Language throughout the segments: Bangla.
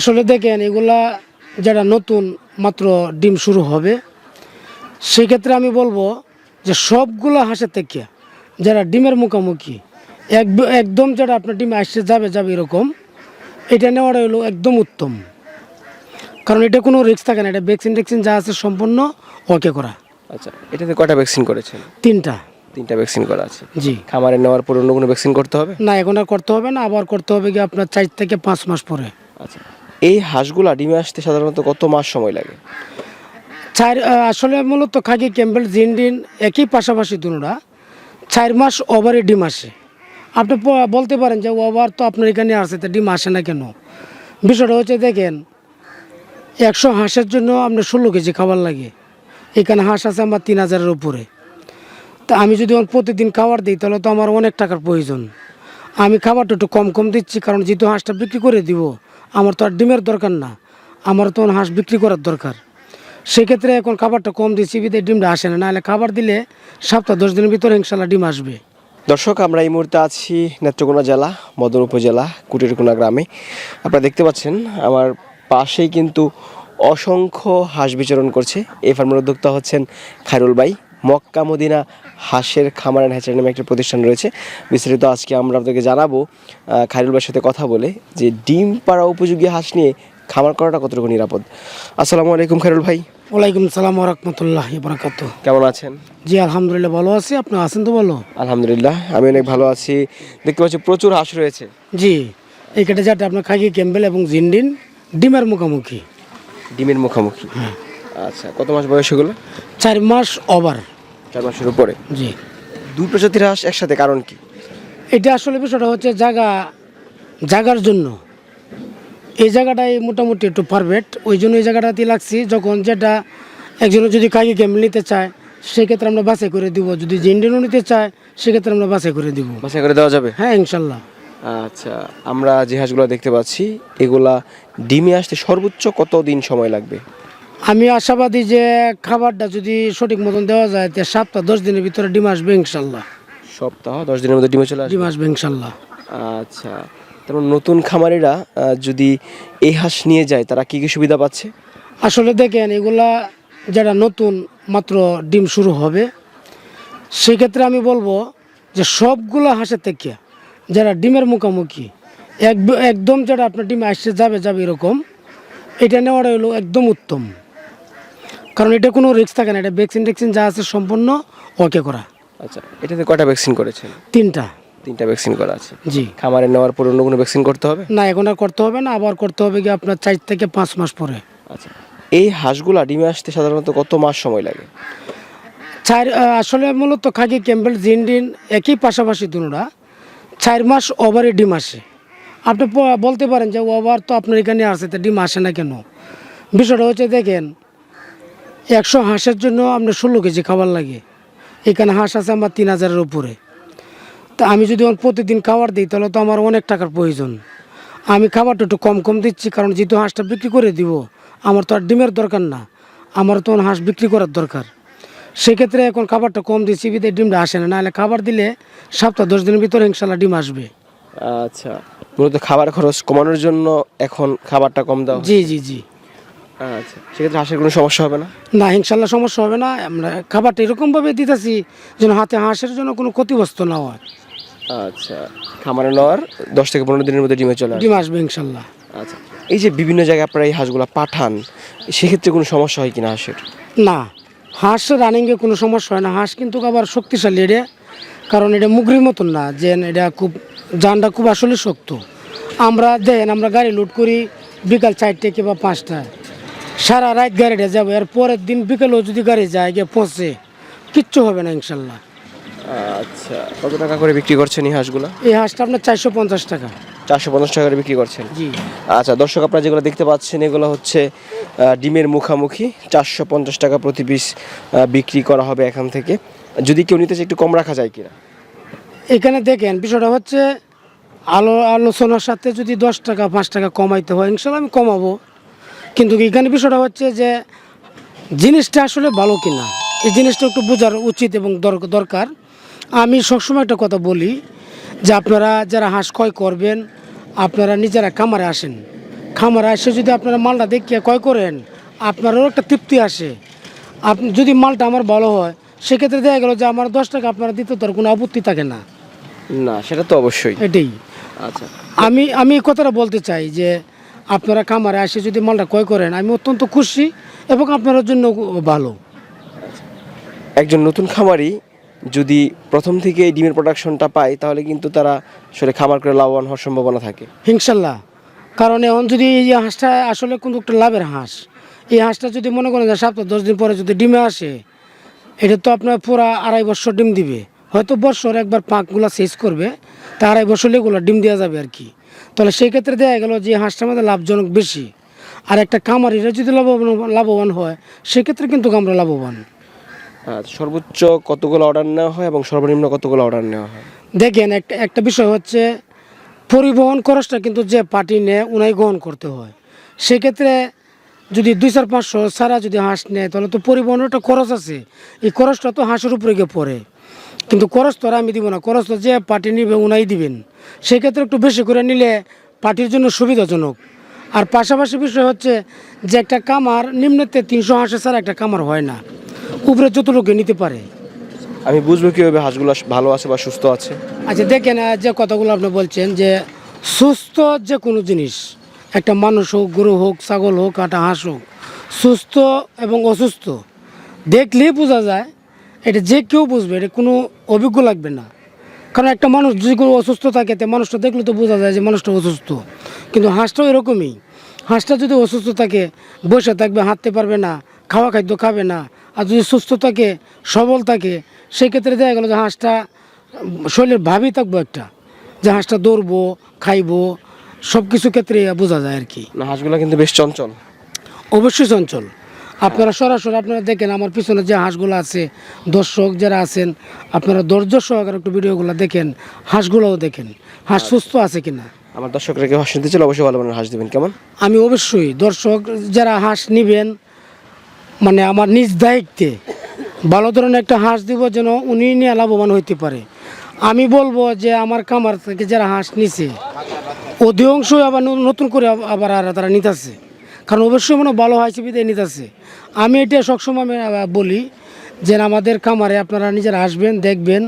আসলে দেখেন এগুলা যারা নতুন মাত্র ডিম শুরু হবে সেক্ষেত্রে আমি বলব যে সবগুলো হাঁসের থেকে যারা ডিমের মুখোমুখি এক- একদম যারা আপনার ডিমে আসছে যাবে যাবে এরকম এটা নেওয়াটা হলো একদম উত্তম। কারণ এটা কোনো রিস্ক থাকে না এটা ভ্যাকসিন ট্যাকসিন যা আছে সম্পূর্ণ ওকে করা। আচ্ছা এটাতে কয়টা ভ্যাকসিন করেছেন? তিনটা। তিনটা ভ্যাকসিন করা আছে। জি। খামারে নেওয়ার পর অন্য কোনো ভ্যাকসিন করতে হবে? না এখন আর করতে হবে না আবার করতে হবে কি আপনার চার থেকে পাঁচ মাস পরে। আচ্ছা। এই হাঁসগুলা ডিমে আসতে সাধারণত কত মাস সময় লাগে? চার আসলে মূলত খাকি ক্যাম্বেল জিনডিন একই পাশাপাশি দুনোরা। চার মাস ওভারে ডিম আসে। আপনি বলতে পারেন যে ওভার তো আপনার এখানে আসে, তা ডিম আসে না কেন? বিষয়টা হচ্ছে দেখেন, একশো হাঁসের জন্য আপনার ষোলো কেজি খাবার লাগে। এখানে হাঁস আছে আমার তিন হাজারের উপরে। তা আমি যদি প্রতিদিন খাবার দিই, তাহলে তো আমার অনেক টাকার প্রয়োজন। আমি খাবারটা একটু কম কম দিচ্ছি, কারণ যেহেতু হাঁসটা বিক্রি করে দিব আমার তো আর ডিমের দরকার না। আমার তো হাঁস বিক্রি করার দরকার। সেক্ষেত্রে এখন খাবারটা কম দিচ্ছি, বিদে ডিমটা আসে না। নাহলে খাবার দিলে সপ্তাহ দশ দিনের ভিতরে ইনশাল্লাহ ডিম আসবে। দর্শক, আমরা এই মুহূর্তে আছি নেত্রকোনা জেলা, মদন উপজেলা, কুটিরকোনা গ্রামে। আপনারা দেখতে পাচ্ছেন, আমার পাশেই কিন্তু অসংখ্য হাঁস বিচরণ করছে। এই ফার্মের উদ্যোক্তা হচ্ছেন খায়রুল ভাই। মক্কা মদিনা হাঁসের খামার অ্যান্ড হ্যাচারি নামে একটা প্রতিষ্ঠান রয়েছে। বিস্তারিত আজকে আমরা আপনাদেরকে জানাব খাইরুল ভাইয়ের সাথে কথা বলে যে ডিম পাড়া উপযোগী হাঁস নিয়ে খামার করাটা কতটুকু নিরাপদ। আসসালামু আলাইকুম খাইরুল ভাই। ওয়ালাইকুম সালাম রহমতুল্লাহ বরাকাত কেমন আছেন? জি আলহামদুলিল্লাহ ভালো আছি। আপনি আছেন তো ভালো আলহামদুলিল্লাহ আমি অনেক ভালো আছি। দেখতে পাচ্ছি প্রচুর হাঁস রয়েছে। জি এই কেটে যাতে আপনার খাকি ক্যাম্বেল এবং জিনডিন ডিমের মুখোমুখি। ডিমের মুখোমুখি। আচ্ছা কত মাস বয়স এগুলো? চার মাস ওভার চার মাসের উপরে? জি। দুই প্রজাতির হাঁস একসাথে কারণ কি? এটা আসলে বিষয়টা হচ্ছে জায়গা জায়গার জন্য। এই জায়গাটাই মোটামুটি একটু পারফেক্ট ওই জন্য এই জায়গাটাতে লাগছি যখন যেটা একজনে যদি কাকি ক্যাম্বেল নিতে চায় সেক্ষেত্রে আমরা বাছাই করে দিব। যদি জিন্ডিনও নিতে চায় সেক্ষেত্রে আমরা বাছাই করে দিব। বাছাই করে দেওয়া যাবে? হ্যাঁ ইনশাল্লাহ। আচ্ছা আমরা যে হাঁসগুলো দেখতে পাচ্ছি এগুলা ডিমে আসতে সর্বোচ্চ কত দিন সময় লাগবে? আমি আশাবাদী যে খাবারটা যদি সঠিক মতন দেওয়া যায় তে সপ্তাহ দশ দিনের ভিতরে ডিম আসবে ইনশাল্লাহ। সপ্তাহ দশ দিনের মধ্যে ডিমে চলে ডিম আসবে ইনশাল্লাহ। আচ্ছা। তারপর নতুন খামারিরা যদি এই হাঁস নিয়ে যায় তারা কি কি সুবিধা পাচ্ছে? আসলে দেখেন এগুলা যারা নতুন মাত্র ডিম শুরু হবে সেক্ষেত্রে আমি বলব যে সবগুলো হাঁসের থেকে যারা ডিমের মুখোমুখি এক- একদম যারা আপনার ডিম আসছে যাবে যাবে এরকম এটা নেওয়াটা হলো একদম উত্তম। কারণ এটা কোনো রিস্ক থাকে না এটা ভ্যাকসিন ট্যাকসিন যা আছে সম্পূর্ণ ওকে করা। আচ্ছা এটাতে কয়টা ভ্যাকসিন করেছেন? তিনটা। তিনটা ভ্যাকসিন করা আছে। জি। খামারে নেওয়ার পর অন্য কোনো ভ্যাকসিন করতে হবে? না এখন আর করতে হবে না আবার করতে হবে কি আপনার চার থেকে পাঁচ মাস পরে। আচ্ছা এই হাঁসগুলা ডিমে আসতে সাধারণত কত মাস সময় লাগে? চার আসলে মূলত খাকি ক্যাম্বেল জিনডিন একই পাশাপাশি দুনোরা চার মাস ওভারে ডিম আসে। আপনি বলতে পারেন যে ওভার তো আপনার এখানে আসে তা ডিম আসে না কেন? বিষয়টা হচ্ছে দেখেন একশো হাঁসের জন্য আপনার ষোলো কেজি খাবার লাগে। এখানে হাঁস আছে আমার তিন হাজারের উপরে। তা আমি যদি প্রতিদিন খাবার দিই তাহলে তো আমার অনেক টাকার প্রয়োজন। আমি খাবারটা একটু কম কম দিচ্ছি কারণ যেহেতু হাঁসটা বিক্রি করে দিব আমার তো আর ডিমের দরকার না। আমার তো হাঁস বিক্রি করার দরকার। সেক্ষেত্রে এখন খাবারটা কম দিচ্ছি বিদে ডিমটা আসে না। নাহলে খাবার দিলে সপ্তাহ দশ দিনের ভিতরে ইনশাল্লাহ ডিম আসবে। আচ্ছা। মূলত খাবার খরচ কমানোর জন্য এখন খাবারটা কম দাও জি জি জি। আচ্ছা সেক্ষেত্রে হাঁসের কোনো সমস্যা হবে না? না ইনশাল্লাহ সমস্যা হবে না। আমরা খাবারটা এরকমভাবে দিতেছি যেন হাতে হাঁসের জন্য কোনো ক্ষতিগ্রস্ত না হয়। আচ্ছা খামারে নেওয়ার দশ থেকে পনেরো দিনের মধ্যে ডিমে চলে ডিম আসবে ইনশাল্লাহ। আচ্ছা এই যে বিভিন্ন জায়গায় আপনারা এই হাঁসগুলো পাঠান সেক্ষেত্রে কোনো সমস্যা হয় কিনা হাঁসের? না হাঁস রানিংয়ে কোনো সমস্যা হয় না। হাঁস কিন্তু আবার শক্তিশালী এটা কারণ এটা মুগরির মতন না। যে এটা খুব জানটা খুব আসলে শক্ত। আমরা দেন আমরা গাড়ি লোড করি বিকাল চারটে কিংবা পাঁচটায়। সারা রাত গাড়িটা যাব এর পরের দিন বিকেলেও যদি গাড়ি যায় গিয়ে পৌঁছে কিচ্ছু হবে না ইনশাল্লাহ। আচ্ছা কত টাকা করে বিক্রি করছেন এই হাঁসগুলো? এই হাঁসটা আপনার চারশো পঞ্চাশ টাকা। চারশো পঞ্চাশ টাকা করে বিক্রি করছেন? জি। আচ্ছা দর্শক আপনারা যেগুলো দেখতে পাচ্ছেন এগুলো হচ্ছে ডিমের মুখামুখি। চারশো পঞ্চাশ টাকা প্রতি পিস বিক্রি করা হবে এখান থেকে। যদি কেউ নিতে একটু কম রাখা যায় কিনা? এখানে দেখেন বিষয়টা হচ্ছে আলো আলোচনার সাথে যদি দশ টাকা পাঁচ টাকা কমাইতে হয় ইনশাল্লাহ আমি কমাবো। কিন্তু এখানে বিষয়টা হচ্ছে যে জিনিসটা আসলে ভালো কিনা এই জিনিসটা একটু বোঝার উচিত এবং দর- দরকার। আমি সবসময় একটা কথা বলি যে আপনারা যারা হাঁস ক্রয় করবেন আপনারা নিজেরা খামারে আসেন। খামারে এসে যদি আপনারা মালটা দেখিয়ে ক্রয় করেন আপনারও একটা তৃপ্তি আসে। আপনি যদি মালটা আমার ভালো হয় সেক্ষেত্রে দেখা গেল যে আমার দশ টাকা আপনারা দিতে তোর কোনো আপত্তি থাকে না। না সেটা তো অবশ্যই। এটাই। আচ্ছা। আমি আমি কথাটা বলতে চাই যে আপনারা খামারে এসে যদি মালটা ক্রয় করেন আমি অত্যন্ত খুশি এবং আপনার জন্য ভালো। একজন নতুন খামারি যদি প্রথম থেকে এই ডিমের প্রোডাকশনটা পায় তাহলে কিন্তু তারা আসলে খামার করে লাভবান হওয়ার সম্ভাবনা থাকে। ইনশাল্লাহ। কারণ এখন যদি এই হাঁসটা আসলে কিন্তু একটা লাভের হাঁস এই হাঁসটা যদি মনে করেন যে সপ্তাহ দশ দিন পরে যদি ডিমে আসে এটা তো আপনার পুরা আড়াই বছর ডিম দিবে। হয়তো বছর একবার পাকগুলো শেষ করবে তা আড়াই বছর এগুলো ডিম দেওয়া যাবে আর কি। তাহলে সেই ক্ষেত্রে দেখা গেল যে হাঁসটা আমাদের লাভজনক বেশি। আর একটা কামারিরা যদি লাভবান লাভবান হয় সেক্ষেত্রে কিন্তু আমরা লাভবান। সর্বোচ্চ কতগুলো অর্ডার নেওয়া হয় এবং সর্বনিম্ন কতগুলো অর্ডার নেওয়া হয়? দেখেন একটা একটা বিষয় হচ্ছে পরিবহন খরচটা কিন্তু যে পার্টি নেয় উনাই গ্রহণ করতে হয়। সেক্ষেত্রে যদি দুই চার পাঁচশো সারা যদি হাঁস নেয় তাহলে তো পরিবহনের একটা খরচ আছে। এই খরচটা তো হাঁসের উপরে গিয়ে পড়ে। কিন্তু খরচ তো আর আমি দিব না খরচ তো যে পার্টি নিবে উনাই দিবেন। সেক্ষেত্রে একটু বেশি করে নিলে পার্টির জন্য সুবিধাজনক। আর পাশাপাশি বিষয় হচ্ছে যে একটা কামার নিম্নতে তিনশো হাঁসে ছাড়া একটা কামার হয় না। উপরে যত যতটুকু নিতে পারে। আমি বুঝব কীভাবে হাঁসগুলো ভালো আছে বা সুস্থ আছে। আচ্ছা দেখেন যে কথাগুলো আপনি বলছেন যে সুস্থ যে কোনো জিনিস একটা মানুষ হোক, গরু হোক, ছাগল হোক, একটা হাঁস হোক, সুস্থ এবং অসুস্থ, দেখলেই বোঝা যায় এটা যে কেউ বুঝবে, এটা কোনো অভিজ্ঞ লাগবে না। কারণ একটা মানুষ যদি কোনো অসুস্থ থাকে, তে মানুষটা দেখলে তো বোঝা যায় যে মানুষটা অসুস্থ। কিন্তু হাঁসটাও এরকমই। হাঁসটা যদি অসুস্থ থাকে, বসে থাকবে, হাঁটতে পারবে না, খাওয়া খাদ্য খাবে না, আর যদি সুস্থ থাকে, সবল থাকে, সেক্ষেত্রে দেখা গেলো যে হাঁসটা শরীরের ভাবই থাকব একটা। যে হাঁসটা দৌড়বো, খাইবো সব কিছু ক্ষেত্রে বোঝা যায় আর কি। না হাঁসগুলো কিন্তু বেশ চঞ্চল। অবশ্যই চঞ্চল। আপনারা সরাসরি আপনারা দেখেন আমার পিছনে যে হাঁসগুলো আছে দর্শক যারা আছেন আপনারা ধৈর্য সহকারে একটু ভিডিওগুলো দেখেন হাঁসগুলোও দেখেন হাঁস সুস্থ আছে কিনা? আমার দর্শকরা কেউ হাঁস নিতে চাইলে অবশ্যই ভালো মানের হাঁস দেবেন কেমন? আমি অবশ্যই দর্শক যারা হাঁস নিবেন মানে আমার নিজ দায়িত্বে ভালো ধরনের একটা হাঁস দিব যেন উনি নিয়ে লাভবান হইতে পারে। আমি বলব যে আমার কামার থেকে যারা হাঁস নিছে অধিকাংশ আবার নতুন করে আবার আর তারা নিতেছে। কারণ অবশ্যই মনে হয় ভালো হয়েছে বিদায় নিতেছে। আমি এটা সবসময় আমি বলি যে আমাদের খামারে আপনারা নিজেরা আসবেন দেখবেন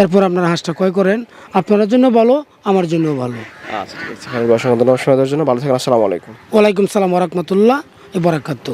এরপর আপনারা হাঁসটা ক্রয় করেন। আপনার জন্য ভালো আমার জন্য ভালো। আচ্ছা ঠিক আছে। জন্য। ভালো থাকেন আসসালামু আলাইকুম। ওয়ালাইকুম সালাম ওরহমতুল্লাহ এ বরাকাত্তু